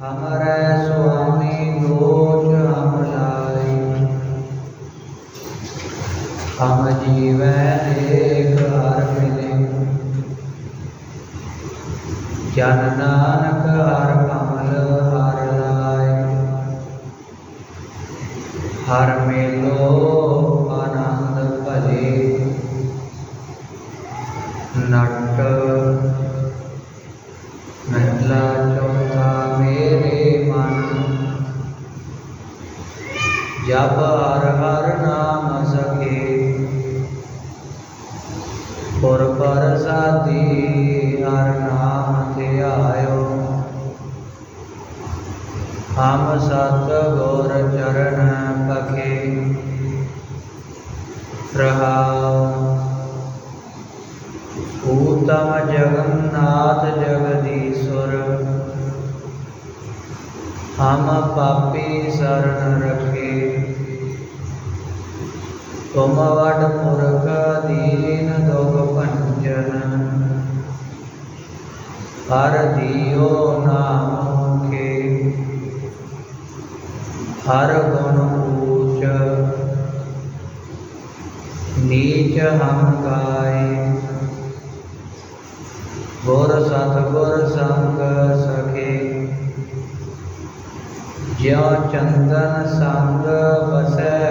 हमारे स्वामी लोच हम लाई हम जीवन एक हर मिले जन नानक हर कमल हर लाए हर मेलो जब हर हर नाम सके पुर पर साधी हर नाम ध्यायो हम सत गौर चरण पखे। रहाओ। उत्तम जगन्नाथ जगदीश्वर। हम पापी शरण रखे। तुम वड पुरख दीन दुख पंचन हर दियो हर गुण ऊच नीच हम गाए गुर सखे। ज्यो चंदन संग बसै।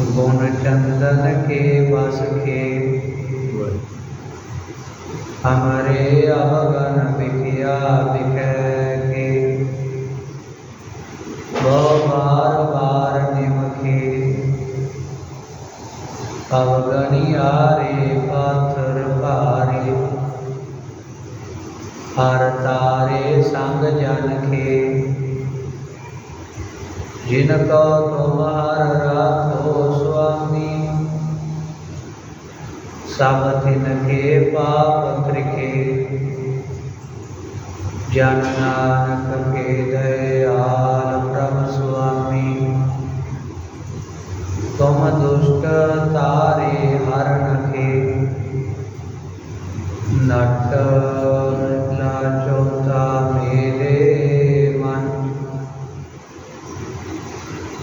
गुण चंदन के बस के। हमारे अवगन बिखिया बिखै दिन के पाप त्रिके जन नानक के दयाल ब्रह्म स्वामी। तुम दुष्ट तारे हरण के नट चौथा मेरे मन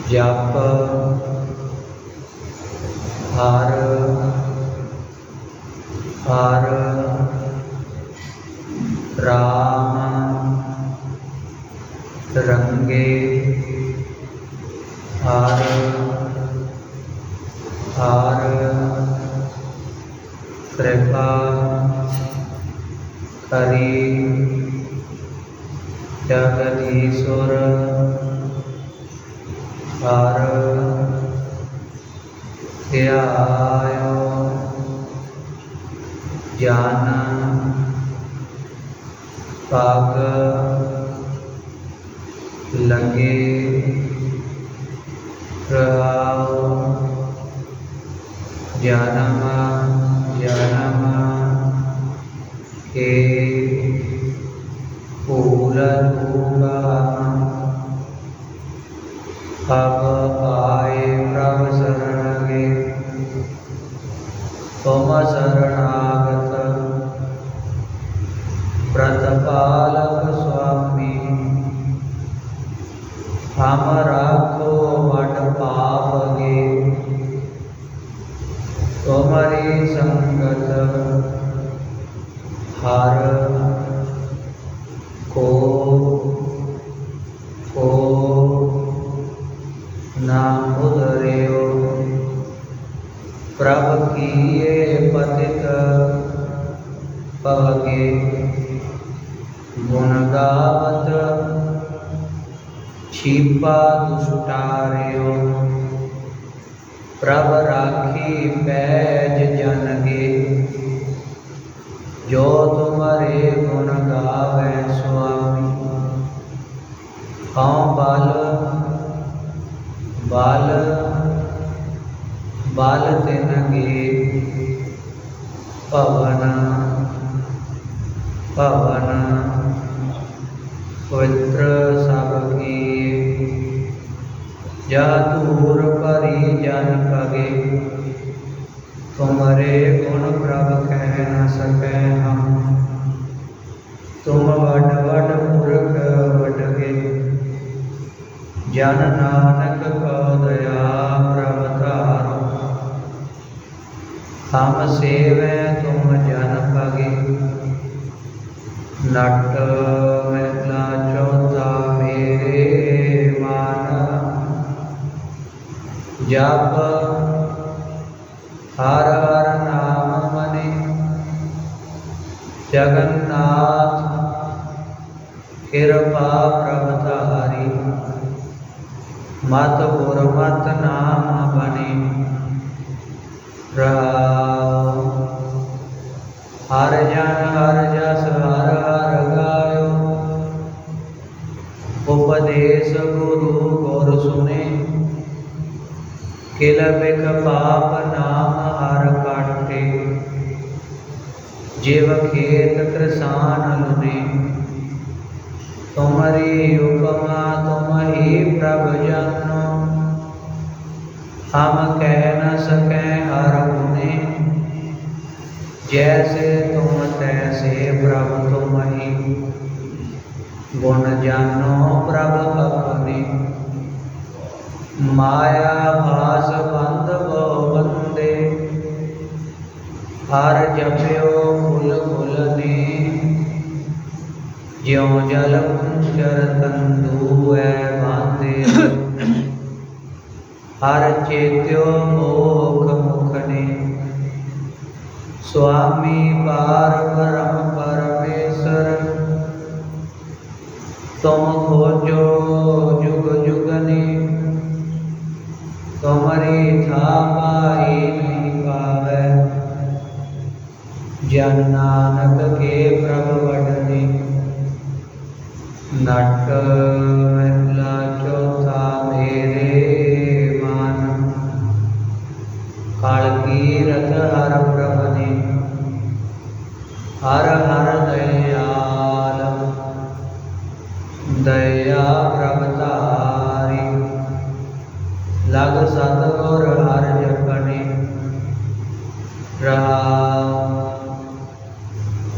जप हर हर राम रंगे। हर हर कृपा करी जगदीश्वर हर ध्यायो ज्ञान पग लगे रहाओ जन्म के फूल दूँगा अब आए प्रभ शरण शरणागत व्रतपालक स्वामी हम राखो वट पाप गे तुम्हारी संगत हर को को ना प्रभ किए पतित पवगे गुण गावत छिपा दुष्टारियो। प्रभ राखी ਕੀ ਪੈਜ ਜਨਗੇ ਜੋ ਤੁਮਾਰੇ ਗੁਣ ਗਾਵੇ ਸੁਆਮੀ। ਕਉ ਬਲ ਬਲ ਬਲ ਤੇ ਨਗੇ ਭਵਨ ਸਕੈ ਹਮ। ਤੁਮ ਵਡ ਵਡ ਪੁਰਖ ਵਡਗੇ। ਜਨ ਨਾਨਕ ਕੋ ਦਇਆ ਪ੍ਰਭ ਧਾਰੋ। ਹਮ ਸੇਵੈ ਤੁਮ ਜਨ ਪਗੇ ਨਟ ਮਹਿਲਾ ਚੌਥਾ ਮੇਰੇ ਮਨ। ਜਪ मत और मत नाम बने। हर जन, हर जस, हर हर गायो। उपदेश गुरु गुर सुने। किल बिख पाप नाम हर काटे। जीव खेत कृसान लुने। तुम्हारी युग हम कह न सकें हर उन्हें जैसे तुम तैसे प्रभ तुम ही। गुण जानो प्रभ अपने। माया भास बंद वो बंदे। हर जप्यो फुल फुल ने ज्यो जल कुंजर तंदू है बांधे हम्म। हर चेत्यो मोख मुखने। स्वामी पार परम परमेश्वर तुम खोजो जुग जुगने। तुमरी थाम ਹਰ ਹਰ ਦਇਆਲ ਦਇਆ ਪ੍ਰਭ ਧਾਰੀ ਲਗ ਸਤਿਗੁਰ ਹਰ ਜਪਨੇ ਰਹਾਉ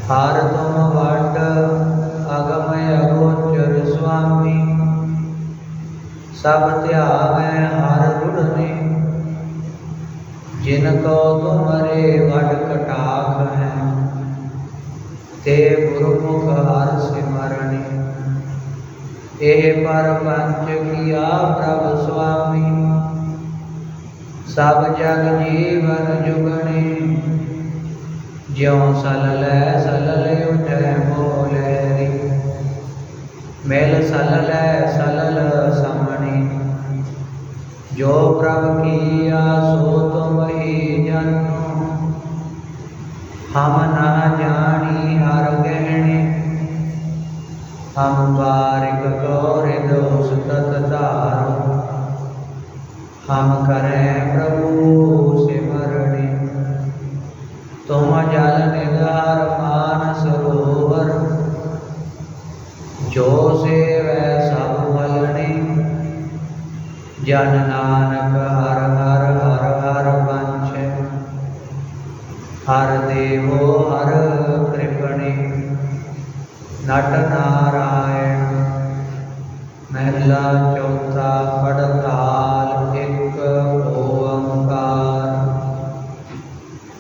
ਹਰ ਤੁਮ ਵਡ ਅਗਮ ਅਗੋਚਰ ਸੁਆਮੀ ਸਭ ਧਿਆਵੈ ਹਰ ਗੁੜਨੇ ਜਿਨ ਕੋ ਤੁਮਰੇ ਵਡ ਕਟਾਖ ਹੈ ਤੇ ਗੁਰਮੁਖ ਹਰ ਸਿਮਰਨੇ ਇਹ ਪਰ ਪੰਚ ਕੀਆ ਪ੍ਰਭ ਸੁਆਮੀ। ਸਭ ਜਗ ਜੀਵਨ ਜੁਗਣੇ, ਜਿਉ ਸਲਲੈ ਸਲਲ ਉਠੈ ਮੋਲੈਰੀ ਮੇਲ ਸਲਲੈ ਸਲਲ ਸਮਣੀ ਜੋ ਪ੍ਰਭ ਕੀਆ ਸੋ ਤੁਮ ਹੀ ਜਾਨੋ ਹਮ ਨਾ ਜਾਣੀ ਹਰ ਗਹਿਣੇ, ਹਮ ਬਾਰਿਕ हम का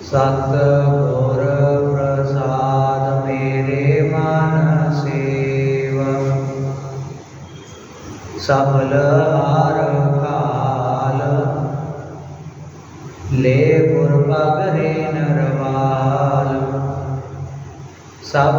सतगुर प्रसाद मेरे मन सेव सबल हर काल ले गुर पगरे नरवाल सब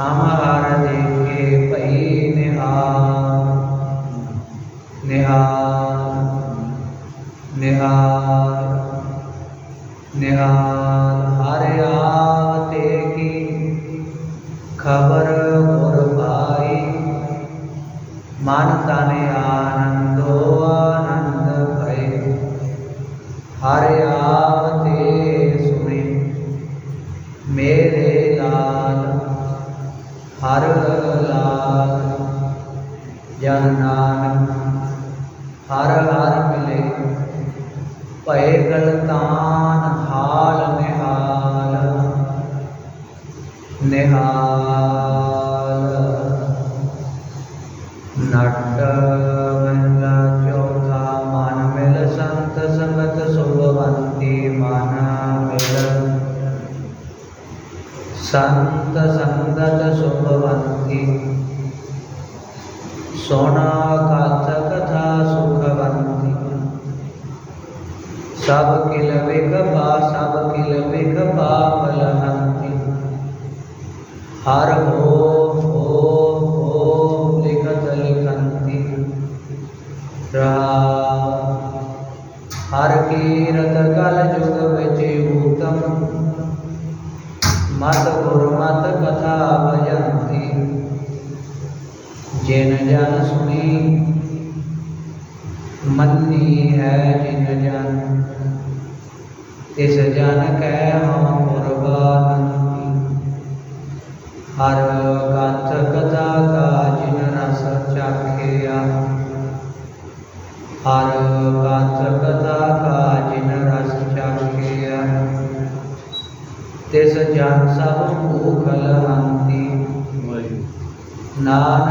हमार निहार निहार निहार निहार या नाम हर हर ਸਭ ਕਿਲ ਵਿਖ ਪਾ ਸਭ ਕਿਲ ਵਿਖ ਪਾਪ ਲਹੰਤੀ ਹਰ ਹੋ इस जनक हम कुर्बान हर कथ कथा का जिन रस चाखिया। हर कथ कथा का जिन रस चाखिया। तिस जन सब भूखल हंती। नान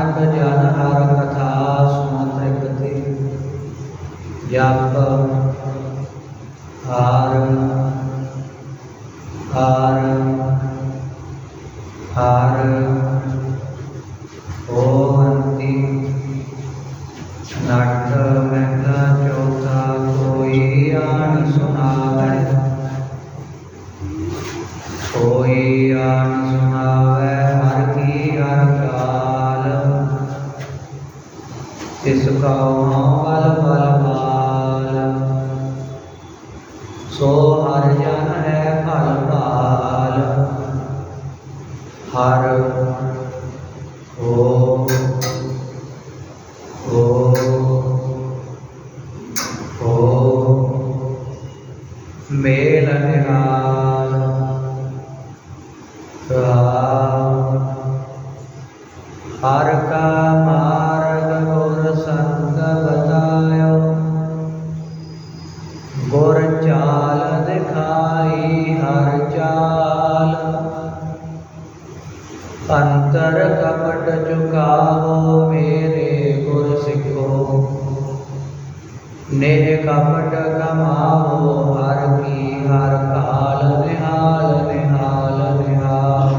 नेह कपट कमाओ, हर की हर, काल निहाल निहाल निहाल।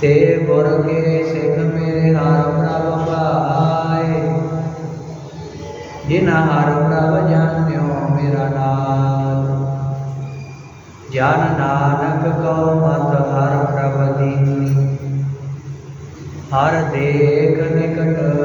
ते गुर के सिख मेरे हर प्रभ पाए। जिन हर प्रभ जान्यो मेरा नाल जान नानक को मत हर प्रभ दी। हर देख निकट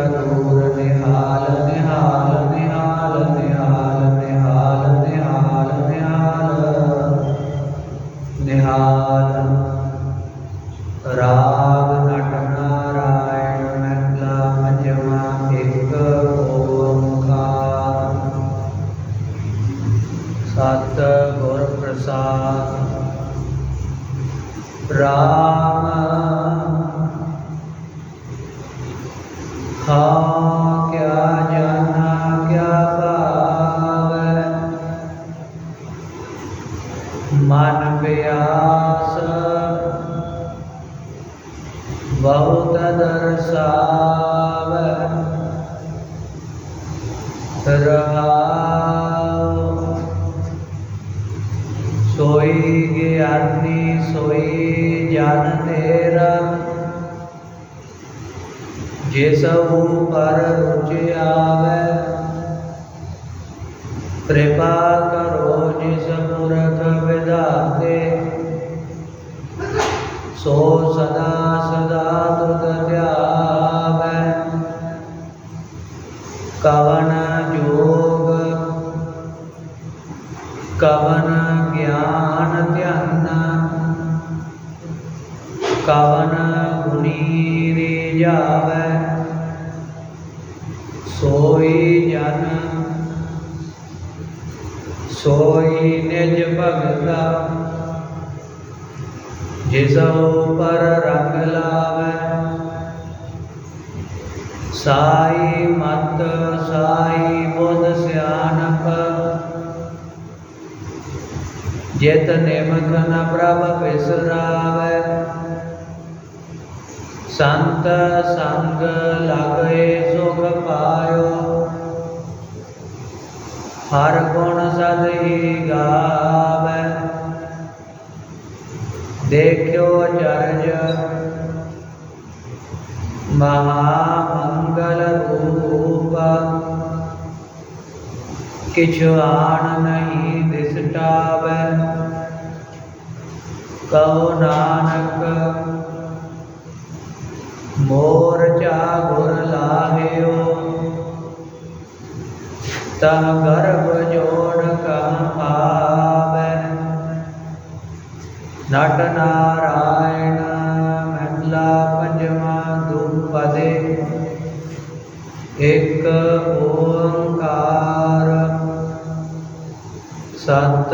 ज्ञान प्यास बहुत दर्शाव। सोई ज्ञानी सोई जान तेरा पर रुचि आवे। कृपा ददाते सो सदा सदा दुर्गत्याव कवन योग कवन ज्ञान ध्यान कवन गुणी जावे ਭਗਤਾ। ਜਿਸਉ ਪਰ ਰੰਗ ਲਾਵੈ, ਸਾਈ ਮਤ, ਸਾਈ ਬੁੱਧ ਸਿਆਣਪ। ਜਿਤ ਨਿਮਕ ਪ੍ਰਭ ਬਿਸਰਾਵੈ ਸੰਤ ਸੰਗ ਲਗਏ ਸੁਖ ਪਾਇਓ। ਹਰ ਗੁਣ ਸਦ ਹੀ ਗਾਵੈ। ਦੇਖਿਓ ਚਰਜ ਮਹਾ ਮੰਗਲ ਰੂਪ। ਕਿਛ ਆਣ ਨਹੀਂ ਦਿਸਟਾਵੈ। ਕਉ ਨਾਨਕ ਮੋਰ ਚਾ ਗੁਰ तह गर्भ जोड़ कम आवे नट नारायण महला पंजमा दुपदे एक ओंकार। सत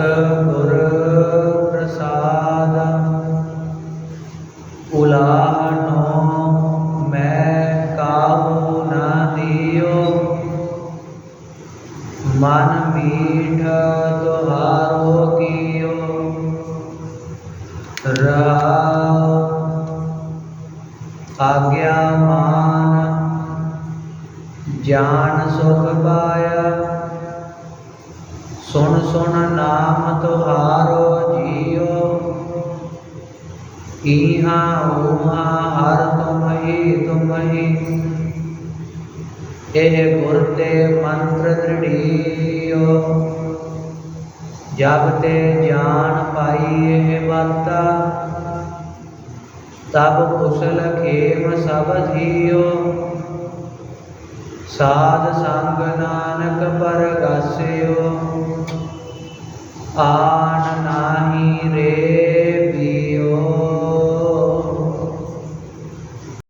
ईहा ओहा हर तुम ही तुम ही ए गुरते मंत्र दृढ़ियो जब ते जान पाई यह बाता तब कुशल खेम सब धीयो ਸਾਧ ਸੰਗ ਨਾਨਕ ਪਰਗਾਸਿਓ ਆਨ ਨਾਹੀ ਰੇ